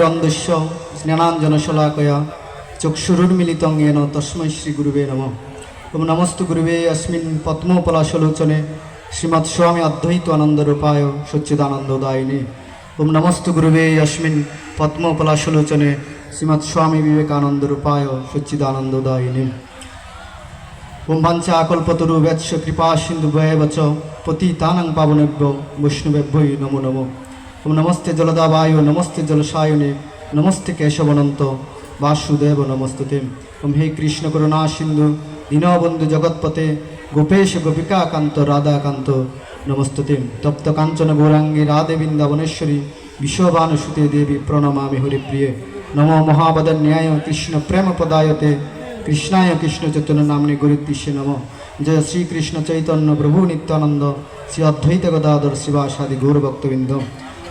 ক্রন্দস্য স্নানাঞ্জন শলাকয়া চক্ষুরুর মিলিত অঙ্গেন তস্মৈ শ্রী গুরুবে নম। ওম নমস্ত গুরুবে অস্মিন পদ্মপলাশলোচনে শ্রীমৎ স্বামী অদ্বৈত আনন্দরূপায় সচ্চিদানন্দদায়িনী। ওম নমস্ত গুরুবে অস্মিন পদ্মপলাশলোচনে শ্রীমৎ স্বামী বিবেকানন্দরূপায় সচ্চিদানন্দদায়িনী। ওম বাঞ্ছা আকল্পতরু বেৎস কৃপা সিন্ধু ভয় বচ পতি তানং পাবনেভ্য বৈষ্ণবেভ্যই নমো নমঃ। নমস্তে জলদাবায় নমস্তে জলসায়নে নমস্তে কেশবনন্ত, বাসুদেব নমস্তুতে। ওম হে কৃষ্ণ করুণা সিন্ধু, দীনবন্ধু জগৎপতে গোপেশ গোপিকাকান্ত, রাধাকান্ত নমস্তুতে। তপ্ত কাঞ্চন গৌরাঙ্গী রাধে বৃন্দাবনেশ্বরী বিশ্ববানুসুতে দেবী প্রণমামি হরিপ্রিয়ে। নমো মহাবদন্যায় কৃষ্ণ প্রেম পদায়তে কৃষ্ণায় কৃষ্ণ চৈতন্য নামনি গুরুদ্দিশ্যে নম। জয় শ্রীকৃষ্ণ চৈতন্য প্রভু নিত্যানন্দ, শ্রী অদ্বৈত গদাধর শিবাসাদি গৌরভক্তবৃন্দ।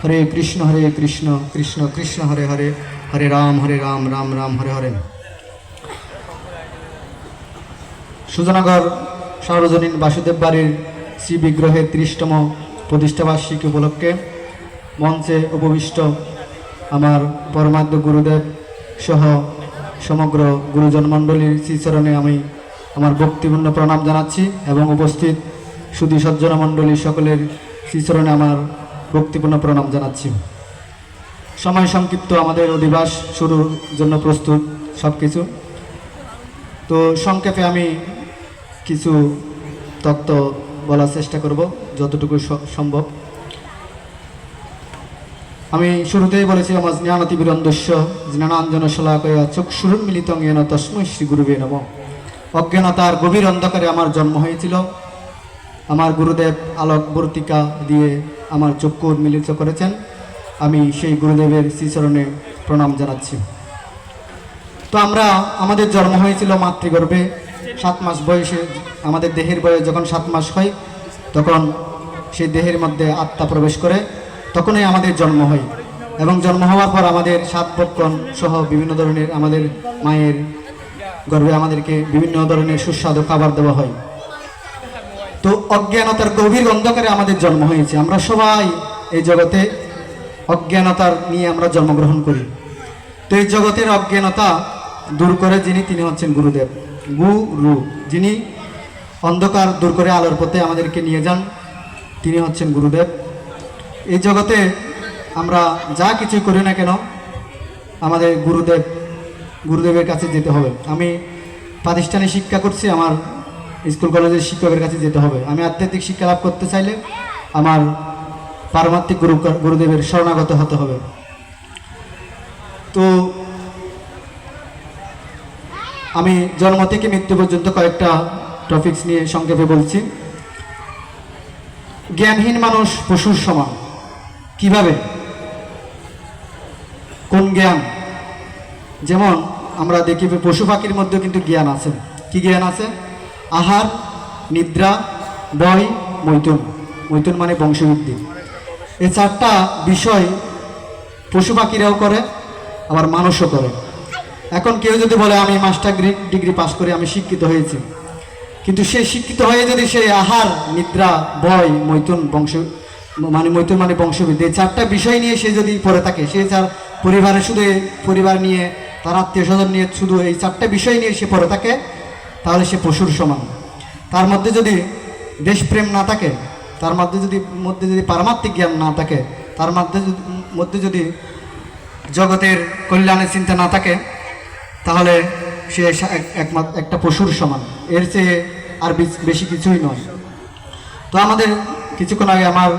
হরে কৃষ্ণ হরে কৃষ্ণ কৃষ্ণ কৃষ্ণ, হরে হরে হরে রাম হরে রাম রাম রাম, হরে হরে। সুজনগর সার্বজনীন বাসুদেব বাড়ির শ্রী বিগ্রহের ত্রিশতম প্রতিষ্ঠাবার্ষিকী উপলক্ষে মঞ্চে উপবিষ্ট আমার পরমাদ্য গুরুদেব সহ সমগ্র গুরুজন মণ্ডলীর শ্রীচরণে আমি আমার ভক্তিপূর্ণ প্রণাম জানাচ্ছি এবং উপস্থিত সুধী সজ্জন মণ্ডলী সকলের শ্রীচরণে আমার ভক্তিপূর্ণ প্রণাম জানাচ্ছি। সময় সংক্ষিপ্ত আমাদের অধিবাস শুরুর জন্য প্রস্তুত সব কিছু তো সংক্ষেপে আমি কিছু তত্ত্ব বলার চেষ্টা করব, যতটুকু সম্ভব। আমি শুরুতেই বলেছি আমার জ্ঞানতি বিরন্দস্য জ্ঞানাঞ্জন শলাকয়া চক্ষুরুন মিলিতং এন তস্মৈ শ্রী গুরুবে নম। অজ্ঞানতার গভীর অন্ধকারে আমার জন্ম হয়েছিল। আমার গুরুদেব আলোক বর্তিকা দিয়ে আমার চক্ষু উন্মিলিত করেছেন। আমি সেই গুরুদেবের শ্রীচরণে প্রণাম জানাচ্ছি। তো আমরা, আমাদের জন্ম হয়েছিল মাতৃগর্ভে, সাত মাস বয়সে, আমাদের দেহের বয়স যখন সাত মাস হয়, তখন সেই দেহের মধ্যে আত্মা প্রবেশ করে, তখনই আমাদের জন্ম হয়। এবং জন্ম হওয়ার পর আমাদের সাত বক্ষণ সহ বিভিন্ন ধরনের আমাদের মায়ের গর্ভে আমাদেরকে বিভিন্ন ধরনের সুস্বাদু খাবার দেওয়া হয়। তো অজ্ঞানতার গভীর অন্ধকারে আমাদের জন্ম হয়েছে। আমরা সবাই এই জগতে অজ্ঞানতার নিয়ে আমরা জন্মগ্রহণ করি। তো এই জগতের অজ্ঞানতা দূর করে যিনি, তিনি হচ্ছেন গুরুদেব। গুরু। যিনি অন্ধকার দূর করে আলোর পথে আমাদেরকে নিয়ে যান, তিনি হচ্ছেন গুরুদেব। এই জগতে আমরা যা কিছু করি না কেন, আমাদের গুরুদেব, গুরুদেবের কাছে যেতে হবে। আমি প্রাতিষ্ঠানিক শিক্ষা করছি, আমার স্কুল, কলেজের শিক্ষকের কাছে যেতে হবে। আমি আধ্যাত্মিক শিক্ষা লাভ করতে চাইলে আমার পারমাত্মিক গুরু, গুরুদেবের শরণাগত হতে হবে। তো আমি জন্ম থেকে মৃত্যু পর্যন্ত কয়েকটা টপিকস নিয়ে সংক্ষেপে বলছি। জ্ঞানহীন মানুষ পশুর সমান। কীভাবে? কোন জ্ঞান? যেমন আমরা দেখি পশু পাখির মধ্যে কিন্তু জ্ঞান আছে। কি জ্ঞান আছে? আহার, নিদ্রা, বয়, মৈথুন। মৈথুন মানে বংশবৃদ্ধি। এই চারটা বিষয় পশু পাখিরাও করে, আবার মানুষও করে। এখন কেউ যদি বলে, আমি মাস্টার ডিগ্রি পাশ করে আমি শিক্ষিত হয়েছি। কিন্তু সে শিক্ষিত হয়ে যদি সে আহার, নিদ্রা, বয়, মৈথুন, বংশ মানে মৈথুন মানে বংশবৃদ্ধি, এই চারটা বিষয় নিয়ে সে যদি পড়ে থাকে, সে তার পরিবারে শুধু পরিবার নিয়ে, তার আত্মীয় স্বজন নিয়ে শুধু এই চারটা বিষয় নিয়ে সে পড়ে থাকে তাহলে সে পশুর সমান। তার মধ্যে যদি দেশপ্রেম না থাকে, তার মধ্যে যদি মধ্যে যদি পারমাত্মিক জ্ঞান না থাকে, তার মধ্যে মধ্যে যদি জগতের কল্যাণের চিন্তা না থাকে, তাহলে সে একমাত্র একটা পশুর সমান। এর চেয়ে আর বেশি কিছুই নয়। তো আমাদের কিছুক্ষণ আগে আমার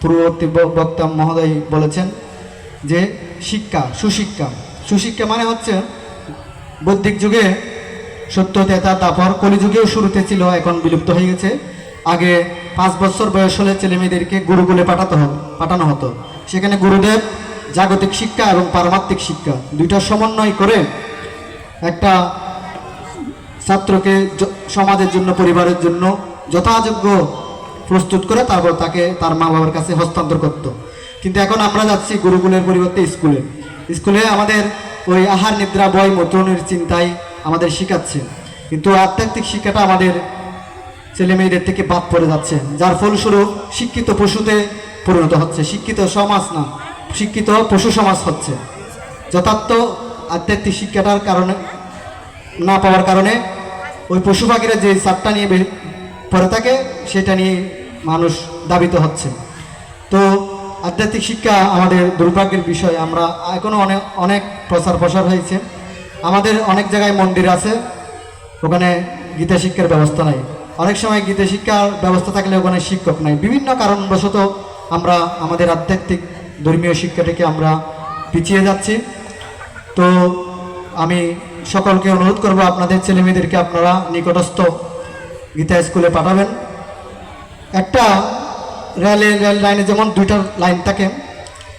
পূর্ববর্তী বক্তা মহোদয় বলেছেন যে শিক্ষা, সুশিক্ষা। সুশিক্ষা মানে হচ্ছে বৌদ্ধিক যুগে সত্য তেতা তারপর কলিযুগেও শুরুতে ছিল এখন বিলুপ্ত হয়ে গেছে। আগে পাঁচ বছর বয়স হলে ছেলে মেয়েদেরকে গুরুকুলে পাঠাতে হতো পাঠানো হতো। সেখানে গুরুদেব, জাগতিক শিক্ষা এবং পারমাত্মিক শিক্ষা দুইটা সমন্বয় করে একটা ছাত্রকে সমাজের জন্য, পরিবারের জন্য যথাযোগ্য প্রস্তুত করে তারপর তাকে তার মা বাবার কাছে হস্তান্তর করত। কিন্তু এখন আমরা যাচ্ছি গুরুকুলের পরিবর্তে স্কুলে। স্কুলে আমাদের ওই আহার, নিদ্রা, বয় মতনের চিন্তায় আমাদের শিখাচ্ছে। কিন্তু আধ্যাত্মিক শিক্ষাটা আমাদের ছেলে মেয়েদের থেকে বাদ পড়ে যাচ্ছে। যার ফলস্বরূপ শিক্ষিত পশুতে পরিণত হচ্ছে। শিক্ষিত সমাজ না, শিক্ষিত পশু সমাজ হচ্ছে। যথার্থ আধ্যাত্মিক শিক্ষাটার কারণে, না পাওয়ার কারণে ওই পশু পাখিরা যে চারটা নিয়ে পড়ে থাকে, সেটা নিয়ে মানুষ দাবিত হচ্ছে। তো আধ্যাত্মিক শিক্ষা আমাদের দুর্ভাগ্যের বিষয়। আমরা এখনও অনেক অনেক প্রচার প্রসার হয়েছে। আমাদের অনেক জায়গায় মন্দির আছে। ওখানে গীতা শিক্ষার ব্যবস্থা নাই। অনেক সময় গীতা শিক্ষার ব্যবস্থা থাকলে ওখানে শিক্ষক নাই। বিভিন্ন কারণবশত আমরা, আমাদের আধ্যাত্মিক ধর্মীয় শিক্ষাটিকে আমরা পিছিয়ে যাচ্ছি। তো আমি সকলকে অনুরোধ করব, আপনাদের ছেলেমেয়েদেরকে আপনারা নিকটস্থ গীতা স্কুলে পাঠাবেন। একটা রেলে, রেল লাইনে যেমন দুইটা লাইন থাকে,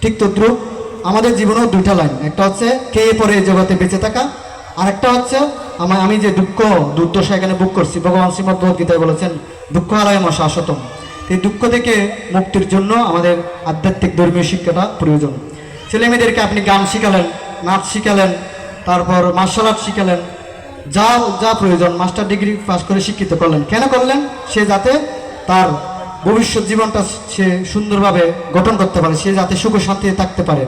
ঠিক তদ্রুপ। আমাদের জীবনেও দুইটা লাইন। একটা হচ্ছে, কে পরে জগতে বেঁচে থাকা? আর একটা হচ্ছে আমার আমি যে দুঃখ, দুর্দশা এখানে বুক করছি, ভগবান শ্রীমদ গীতায় বলেছেন, দুঃখ আলয় শাশ্বতম এই দুঃখ থেকে মুক্তির জন্য আমাদের আধ্যাত্মিক ধর্মীয় শিক্ষাটা প্রয়োজন। ছেলে মেয়েদেরকে আপনি গান শিখালেন, নাচ শিখালেন, তারপর মার্শাল আর্ট শিখালেন, যা যা প্রয়োজন মাস্টার ডিগ্রি পাস করে শিক্ষিত করলেন। কেন করলেন? সে যাতে তার ভবিষ্যৎ জীবনটা সে সুন্দরভাবে গঠন করতে পারে, সে যাতে সুখ শান্তিতে থাকতে পারে।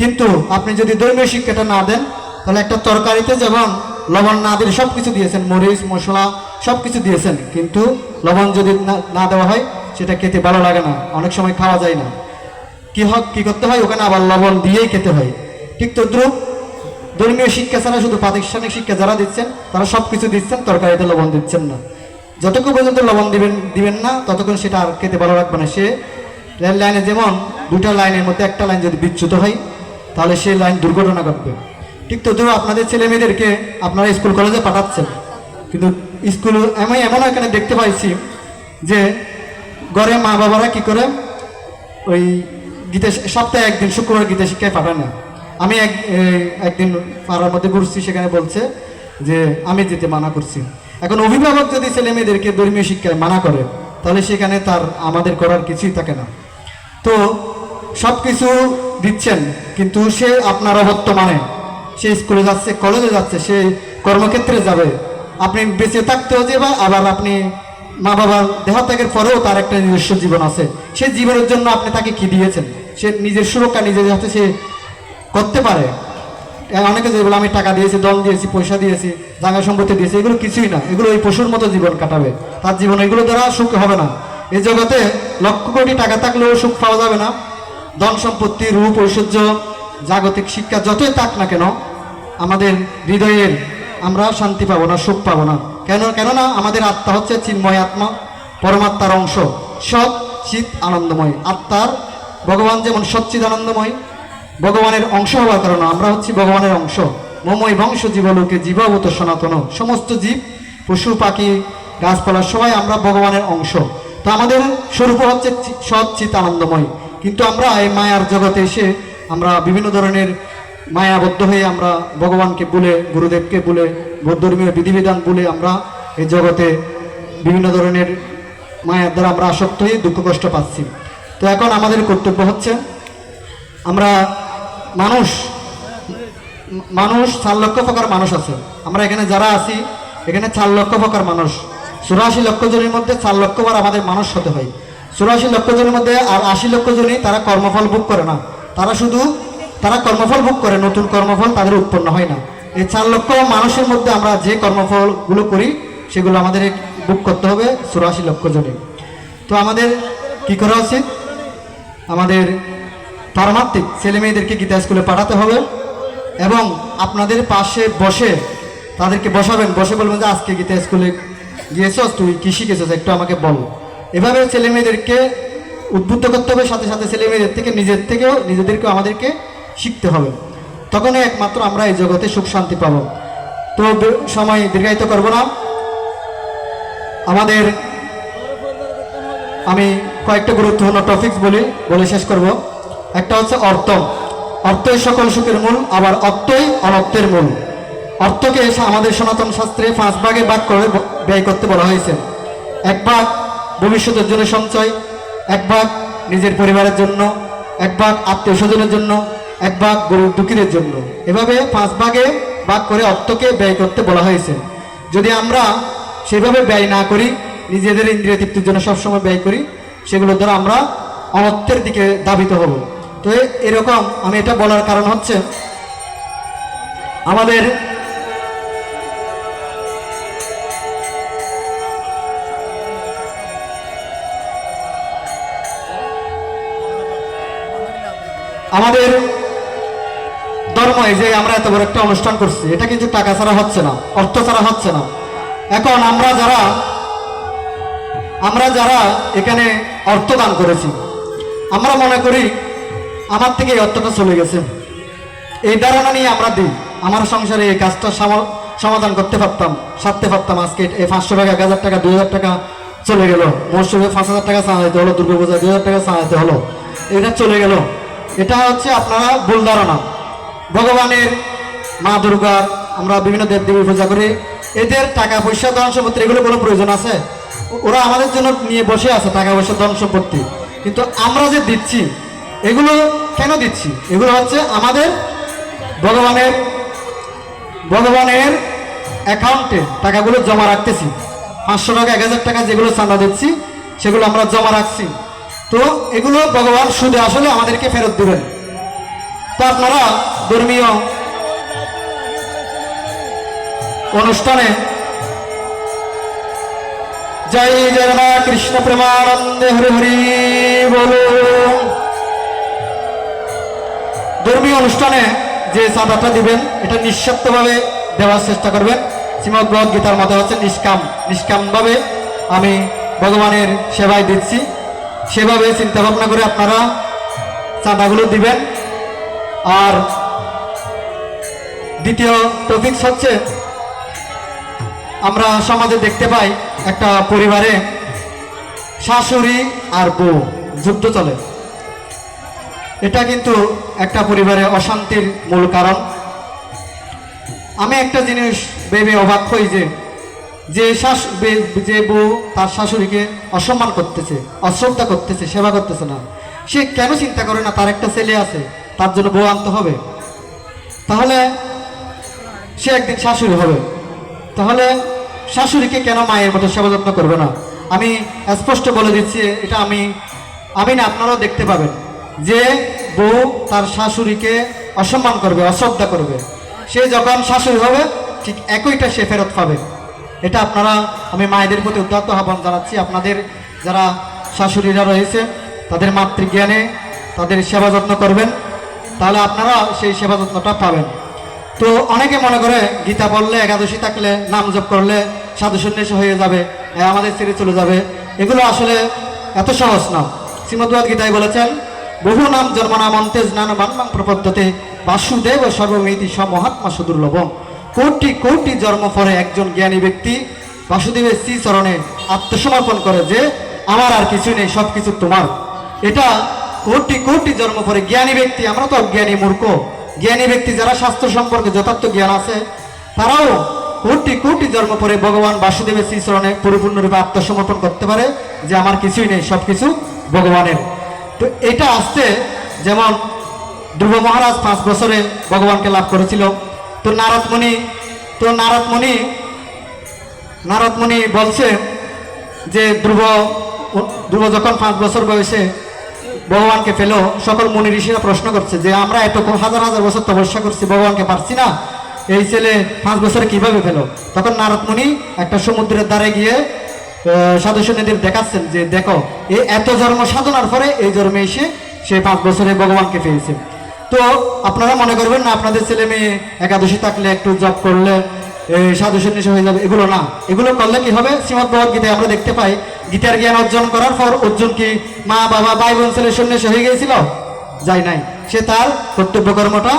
কিন্তু আপনি যদি ধর্মীয় শিক্ষাটা না দেন, তাহলে একটা তরকারিতে যেমন লবণ না দিলে সব কিছু দিয়েছেন, মরিচ, মশলা সব কিছু দিয়েছেন, কিন্তু লবণ যদি না- দেওয়া হয়, সেটা খেতে ভালো লাগে না, অনেক সময় খাওয়া যায় না। কি হয়, কি করতে হয়? ওখানে আবার লবণ দিয়েই খেতে হয়। ঠিক তদ্রুপ ধর্মীয় শিক্ষা ছাড়া শুধু প্রাতিষ্ঠানিক শিক্ষা যারা দিচ্ছেন, তারা সব কিছু দিচ্ছেন, তরকারিতে লবণ দিচ্ছেন না। যতক্ষণ পর্যন্ত লবণ দিবেন দিবেন না, ততক্ষণ সেটা আর খেতে ভালো লাগবে না। সে রেল লাইনে যেমন দুটা লাইনের মধ্যে একটা লাইন যদি বিচ্যুত হয় তাহলে সেই লাইন দুর্ঘটনা ঘটবে। ঠিক তদ্রুপ আপনাদের ছেলে মেয়েদেরকে আপনারা স্কুল কলেজে পাঠাচ্ছেন। কিন্তু স্কুল আমি এমন এখানে দেখতে পাইছি যে ঘরে মা বাবারা কি করে, ওই গীতা সপ্তাহে একদিন, শুক্রবার গীতা শিক্ষায় পাঠায় না। আমি এক একদিন পাড়ার মধ্যে ঘুরছি, সেখানে বলছে যে আমি যেতে মানা করছি। এখন অভিভাবক যদি ছেলে মেয়েদেরকে ধর্মীয় শিক্ষায় মানা করে, তাহলে সেখানে তার আমাদের করার কিছুই থাকে না। তো সব কিছু দিচ্ছেন, কিন্তু সে আপনার অবর্তমানে সে স্কুলে যাচ্ছে, কলেজে যাচ্ছে, সে কর্মক্ষেত্রে যাবে। আপনি বেঁচে থাকতেও যে বা আবার আপনি মা বাবার দেহত্যাগের পরেও তার একটা নিজস্ব জীবন আছে। সে জীবনের জন্য আপনি তাকে কি দিয়েছেন? সে নিজের সুরক্ষা নিজের হাতে সে করতে পারে। অনেকে যেগুলো আমি টাকা দিয়েছি দম দিয়েছি, পয়সা দিয়েছি, জায়গা সম্পত্তি দিয়েছি, এগুলো কিছুই না। এগুলো ওই পশুর মতো জীবন কাটাবে। তার জীবন এগুলো দ্বারা সুখ হবে না। এই জগতে লক্ষ কোটি টাকা থাকলেও সুখ পাওয়া যাবে না। ধন সম্পত্তি, রূপ ঐশ্বর্য, জাগতিক শিক্ষা যতই থাক না কেন, আমাদের হৃদয়ের আমরা শান্তি পাবো না, সুখ পাবো না। কেন কেননা আমাদের আত্মা হচ্ছে চিন্ময় আত্মা, পরমাত্মার অংশ। সৎ চিত আনন্দময়। আত্মার ভগবান যেমন সচ্চিদ আনন্দময়, ভগবানের অংশ হওয়ার কারণে আমরা হচ্ছি ভগবানের অংশ। মময় বংশ জীবলোকে জীবাবত সনাতন। সমস্ত জীব, পশু, পাখি, গাছপালা, সবাই আমরা ভগবানের অংশ। তো আমাদের স্বরূপ হচ্ছে সৎ চিত আনন্দময়। কিন্তু আমরা এই মায়ার জগতে এসে আমরা বিভিন্ন ধরনের মায়াবদ্ধ হয়ে আমরা ভগবানকে বলে, গুরুদেবকে বলে ধর্মীয় বিধিবিধান বলে আমরা এই জগতে বিভিন্ন ধরনের মায়ার দ্বারা আমরা আসক্ত হয়ে দুঃখ কষ্ট পাচ্ছি। তো এখন আমাদের কর্তব্য হচ্ছে, আমরা মানুষ মানুষ চার লক্ষ প্রকার মানুষ আছে। আমরা এখানে যারা আছি, এখানে চার লক্ষ প্রকার মানুষ। চুরাশি লক্ষ জনের মধ্যে চার লক্ষ বার আমাদের মানুষ হতে হয়। চুরাশি লক্ষ জনের মধ্যে আর আশি লক্ষ জনই তারা কর্মফল ভোগ করে না। তারা শুধু, তারা কর্মফল ভোগ করে, নতুন কর্মফল তাদের উৎপন্ন হয় না। এই চার লক্ষ মানুষের মধ্যে আমরা যে কর্মফলগুলো করি, সেগুলো আমাদের বুক করতে হবে চুরাশি লক্ষ জনে। তো আমাদের কি করা উচিত? আমাদের পারমাত্মিক ছেলে মেয়েদেরকে গীতা স্কুলে পাঠাতে হবে এবং আপনাদের পাশে বসে তাদেরকে বসাবেন। বসে বলবেন যে, আজকে গীতা স্কুলে গিয়েছস? তুই কি শিখেছস? একটু আমাকে বল। এভাবে ছেলে মেয়েদেরকে উদ্বুদ্ধ করতে হবে, সাথে সাথে ছেলে মেয়েদের থেকে, নিজের থেকেও নিজেদেরকেও আমাদেরকে শিখতে হবে। তখনই একমাত্র আমরা এই জগতে সুখ শান্তি পাবো। তো সময় দীর্ঘায়িত করব না। আমাদের আমি কয়েকটা গুরুত্বপূর্ণ টপিকস বলি, বলে শেষ করব। একটা হচ্ছে অর্থ। অর্থই সকল সুখের মূল, আবার অর্থই অনর্থের মূল। অর্থকে আমাদের সনাতন শাস্ত্রে পাঁচ ভাগে ভাগ করে ব্যয় করতে বলা হয়েছে। এক ভাগ ভবিষ্যতের জন্য সঞ্চয়, এক ভাগ নিজের পরিবারের জন্য, এক ভাগ আত্মীয় স্বজনের জন্য, এক ভাগ গরিব দুঃখীদের জন্য। এভাবে পাঁচ ভাগে ভাগ করে অর্থকে ব্যয় করতে বলা হয়েছে। যদি আমরা সেভাবে ব্যয় না করি, নিজেদের ইন্দ্রিয় তৃপ্তির জন্য সবসময় ব্যয় করি সেগুলো দ্বারা আমরা অনর্থের দিকে দাবিত হব। তো এরকম আমি এটা বলার কারণ হচ্ছে, আমাদের আমাদের ধর্ম যে আমরা এত বড় একটা অনুষ্ঠান করছি, এটা কিন্তু টাকা ছাড়া হচ্ছে না, অর্থ ছাড়া হচ্ছে না। এখন আমরা যারা আমরা যারা এখানে অর্থ দান করেছি, আমরা মনে করি আমার থেকে এই অর্থটা চলে গেছে। এই ধারণা নিয়ে আমরা দিই। আমার সংসারে এই কাজটা সামা- সমাধান করতে পারতাম, সারতে পারতাম আজকে। এই পাঁচশো টাকা, এক হাজার টাকা, দুই হাজার টাকা চলে গেল। মৌসুমে পাঁচ হাজার টাকা চালাইতে হলো দুর্গা পূজায় দুই হাজার টাকা চালাইতে হলো। এটা চলে গেল। এটা হচ্ছে আপনারা ভুল ধারণা ভগবানের মা দুর্গার আমরা বিভিন্ন দেব দেবী পূজা করি। এদের টাকা পয়সা, ধন সম্পত্তি, এগুলো কোনো প্রয়োজন আছে? ওরা আমাদের জন্য নিয়ে বসে আছে টাকা পয়সা, ধন সম্পত্তি। কিন্তু আমরা যে দিচ্ছি, এগুলো কেন দিচ্ছি? এগুলো হচ্ছে আমাদের ভগবানের ভগবানের অ্যাকাউন্টে টাকাগুলো জমা রাখতেছি। পাঁচশো টাকা, এক হাজার টাকা যেগুলো চাঁদা দিচ্ছি, সেগুলো আমরা জমা রাখছি। তো এগুলো ভগবান সুদে আসলে আমাদেরকে ফেরত দেবেন। তো আপনারা ধর্মীয় অনুষ্ঠানে জয় জগন্নাথ কৃষ্ণ প্রেমানন্দে হরি হরি বলো। ধর্মীয় অনুষ্ঠানে যে চাঁদাটা দিবেন, এটা নিঃস্বার্থভাবে দেওয়ার চেষ্টা করবেন। শ্রীমদ গীতার মতো হচ্ছে নিষ্কাম। নিষ্কামভাবে আমি ভগবানের সেবায় দিচ্ছি। সেভাবে চিন্তা ভাবনা করে আপনারা চাঁদাগুলো দিবেন। আর দ্বিতীয় টপিকস হচ্ছে, আমরা সমাজে দেখতে পাই একটা পরিবারে শাশুড়ি আর বউ যুদ্ধ চলে। এটা কিন্তু একটা পরিবারে অশান্তির মূল কারণ। আমি একটা জিনিস ভেবে অবাক হই যে যে শাশ যে বউ তার শাশুড়িকে অসম্মান করতেছে, অশ্রদ্ধা করতেছে, সেবা করতেছে না। সে কেন চিন্তা করে না তার একটা ছেলে আছে, তার জন্য বউ আনতে হবে? তাহলে সে একদিন শাশুড়ি হবে। তাহলে শাশুড়িকে কেন মায়ের মতো সেবা যত্ন করবে না? আমি স্পষ্ট বলে দিচ্ছি, এটা আমি আমি না, আপনারাও দেখতে পাবেন যে বউ তার শাশুড়িকে অসম্মান করবে, অশ্রদ্ধা করবে। সে যখন শাশুড়ি হবে, ঠিক একইটা সে ফেরত পাবে। এটা আপনারা, আমি মায়েদের প্রতি উদ্যত আহ্বান জানাচ্ছি। আপনাদের যারা শাশুড়িরা রয়েছে, তাদের মাতৃজ্ঞানে তাদের সেবা যত্ন করবেন, তাহলে আপনারা সেই সেবা যত্নটা পাবেন। তো অনেকে মনে করে গীতা পড়লে একাদশী থাকলে নাম জপ করলে সাধু সন্ন্যাসী হয়ে যাবে এ আমাদের ছেড়ে চলে যাবে। এগুলো আসলে এত সহজ না। শ্রীমদ্ভাদ গীতায় বলেছেন, বহু নাম জন্মনাম অন্তে স্নান বান্মাং প্রপদ্ধতে বাসুদেব সর্বমিতি মহাত্মা সুদুর্লভম। কোটি কোটি জন্ম পরে একজন জ্ঞানী ব্যক্তি বাসুদেবের শ্রী চরণে আত্মসমর্পণ করে যে, আমার আর কিছু নেই সব কিছু তোমার। এটা কোটি কোটি জন্ম পরে জ্ঞানী ব্যক্তি, আমরা তো অজ্ঞানী মূর্খ। জ্ঞানী ব্যক্তি যারা স্বাস্থ্য সম্পর্কে যথার্থ জ্ঞান আছে, তারাও কোটি কোটি জন্ম পরে ভগবান বাসুদেবের শ্রীচরণে পরিপূর্ণরূপে আত্মসমর্পণ করতে পারে যে, আমার কিছুই নেই সব কিছু ভগবানের। তো এটা আসতে যেমন ধ্রুব মহারাজ পাঁচ বছরে ভগবানকে লাভ করেছিল তো নারদমণি তো নারদমণি নারদমণি বলছে যে ধ্রুব ধ্রুব যখন পাঁচ বছর বয়সে ভগবানকে পেল, সকল মুনি ঋষিরা প্রশ্ন করছে যে আমরা এত হাজার হাজার বছর তপস্যা করছি, ভগবানকে পারছি না? এই ছেলে পাঁচ বছরে কীভাবে পেল? তখন নারদ মুনি একটা সমুদ্রের ধারে গিয়ে সাধু সৈন্যদের দেখাচ্ছেন যে দেখো এই এত জন্ম সাধনার পরে এই জন্মে এসে সে পাঁচ বছরে ভগবানকে পেয়েছে। তো আপনারা মনে করবেন না, আপনাদের ছেলে মেয়ে একাদশী থাকলে একটু জব করলে সাধু সন্ন্যাসী হয়ে যাবে, এগুলো না। এগুলো করলে কি হবে? শ্রীমদ গীতায় আমরা দেখতে পাই, গীতার জ্ঞান অর্জন করার পর অর্জুন কি মা, বাবা ভাই বোন ছেলে সন্ন্যাসী হয়ে গিয়েছিল? যাই নাই। সে তার কর্তব্য কর্মটা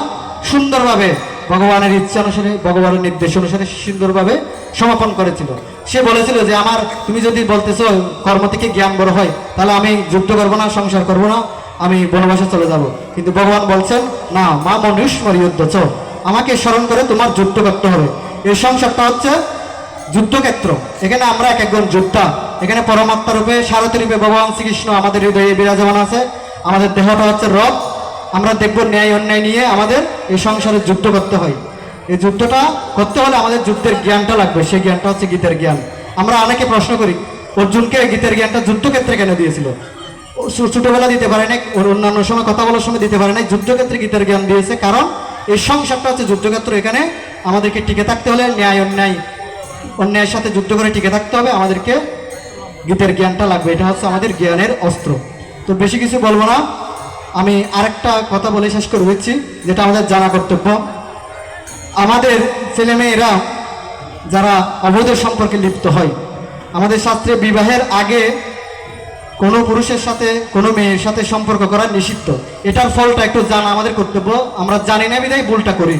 সুন্দরভাবে ভগবানের ইচ্ছা অনুসারে, ভগবানের নির্দেশ অনুসারে সুন্দরভাবে সমাপন করেছিল। সে বলেছিল যে, আমার, তুমি যদি বলতেছো, কর্ম থেকে জ্ঞান বড় হয়, তাহলে আমি যুদ্ধ করব না, সংসার করব না। আমি বনবাসে চলে যাব। কিন্তু ভগবান বলছেন, না, মা মনুষ্মরি উদ্যচ আমাকে স্মরণ করে তোমার যুদ্ধ করতে হবে। এই সংসারটা হচ্ছে যুদ্ধক্ষেত্র। এখানে আমরা এক একজন যোদ্ধা। এখানে পরমাত্মা রূপে, সারথী রূপে ভগবান শ্রীকৃষ্ণ আমাদের হৃদয়ে বিরাজমান আছে। আমাদের দেহটা হচ্ছে রথ। আমরা দেখব ন্যায় অন্যায় নিয়ে আমাদের এই সংসারে যুদ্ধ করতে হয়। এই যুদ্ধটা করতে হলে আমাদের যুদ্ধের জ্ঞানটা লাগবে। সেই জ্ঞানটা হচ্ছে গীতের জ্ঞান। আমরা অনেকে প্রশ্ন করি, অর্জুনকে গীতের জ্ঞানটা যুদ্ধক্ষেত্রে কেন দিয়েছিল? ছোটবেলা দিতে পারে নাই অন্যান্য সময় কথা বলার সময় দিতে পারে নাই, যুদ্ধক্ষেত্রে গীতার জ্ঞান দিয়েছে। কারণ এই সংসারটা হচ্ছে যুদ্ধক্ষেত্র, এখানে আমাদেরকে টিকে থাকতে হলে ন্যায় অন্যায়, অন্যায়ের সাথে যুদ্ধ করে টিকে থাকতে হবে, আমাদেরকে গীতের জ্ঞানটা লাগবে, এটা হচ্ছে আমাদের জ্ঞানের অস্ত্র। তো বেশি কিছু বলব না, আমি আরেকটা কথা বলে শেষ করে দিচ্ছি, যেটা আমাদের জানা কর্তব্য। আমাদের ছেলেমেয়েরা যারা অবৈধ সম্পর্কে লিপ্ত হয়, আমাদের শাস্ত্রে বিবাহের আগে কোনো পুরুষের সাথে, কোনো মেয়ের সাথে সম্পর্ক করা নিষিদ্ধ। এটার ফলটা একটু জানা আমাদের কর্তব্য। আমরা জানি না বিধায় ভুলটা করি।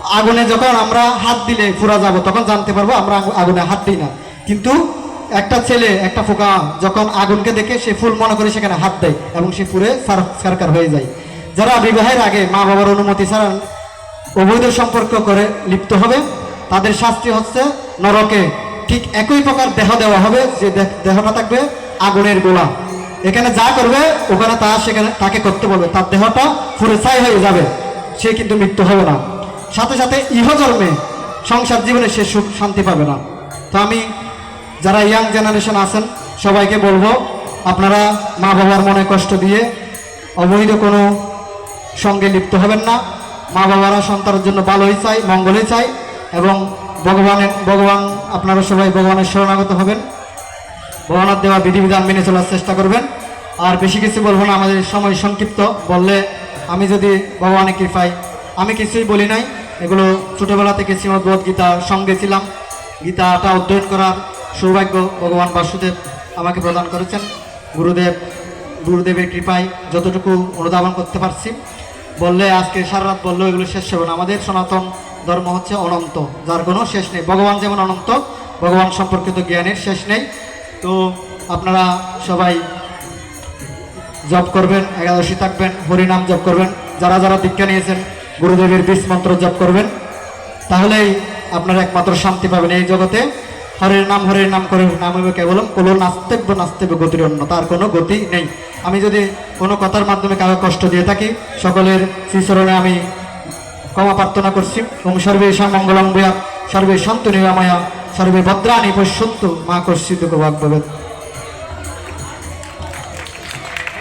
আগুনে যখন আমরা হাত দিলে ফুরা যাব, তখন জানতে পারব আমরা আগুনে হাত দিই না। কিন্তু একটা ছেলে, একটা ফোকা যখন আগুনকে দেখে, সে ফুল মনে করে সেখানে হাত দেয় এবং সে ফুরে সারকার হয়ে যায়। যারা বিবাহের আগে মা বাবার অনুমতি ছাড়া অবৈধ সম্পর্ক করে লিপ্ত হবে, তাদের শাস্তি হচ্ছে নরকে। ঠিক একই প্রকার দেহ দেওয়া হবে, যে দেহ- দেহটা থাকবে আগুনের গোলা। এখানে যা করবে, ওখানে তা সেখানে তাকে করতে বলবে। তার দেহটা পুরো ছাই হয়ে যাবে। সে কিন্তু মৃত্যু হবে না। সাথে সাথে ইহজন্মে সংসার জীবনে সে সুখ শান্তি পাবে না। তো আমি, যারা ইয়াং জেনারেশন আছেন, সবাইকে বলব, আপনারা মা বাবার মনে কষ্ট দিয়ে অবৈধ কোনো সঙ্গে লিপ্ত হবেন না। মা বাবারা সন্তানের জন্য ভালোই চাই মঙ্গলই চাই এবং ভগবানের, ভগবান, আপনারা সবাই ভগবানের শরণাগত হবেন। ভগবানের দেওয়া বিধিবিধান মেনে চলার চেষ্টা করবেন। আর বেশি কিছু বলব না, আমাদের সময় সংক্ষিপ্ত। বললে আমি যদি ভগবানের কৃপায়, আমি কিছুই বলি নাই, এগুলো ছোটোবেলা থেকে শ্রীমদ গীতার সঙ্গে ছিলাম। গীতাটা অধ্যয়ন করার সৌভাগ্য ভগবান বাসুদেব আমাকে প্রদান করেছেন। গুরুদেব, গুরুদেবের কৃপায় যতটুকু অনুধাবন করতে পারছি। বললে আজকে সারা রাত বললেও এগুলো শেষ হবে না। আমাদের সনাতন ধর্ম হচ্ছে অনন্ত, যার কোনো শেষ নেই। ভগবান যেমন অনন্ত, ভগবান সম্পর্কিত জ্ঞানের শেষ নেই। তো আপনারা সবাই জপ করবেন, একাদশী থাকবেন, হরিনাম জপ করবেন, যারা যারা দীক্ষা নিয়েছেন, গুরুদেবের বীজ মন্ত্র জপ করবেন, তাহলেই আপনারা একমাত্র শান্তি পাবেন এই জগতে। হরের নাম হরের নাম করে নাম হবে কেবলম কোলো নাস্তেব্য নাস্তেব্য গতির অন্য তার কোনো গতি নেই। আমি যদি কোনো কথার মাধ্যমে কারও কষ্ট দিয়ে থাকি, সকলের শ্রীচরণে আমি ক্ষমা প্রার্থনা করছি। এবং সর্বেশাং মঙ্গলম বয়া সর্বে সন্তু নিরাময়া। সর্বে ভদ্রাণী পশ্যন্তু মা কর্ষিত ভাগ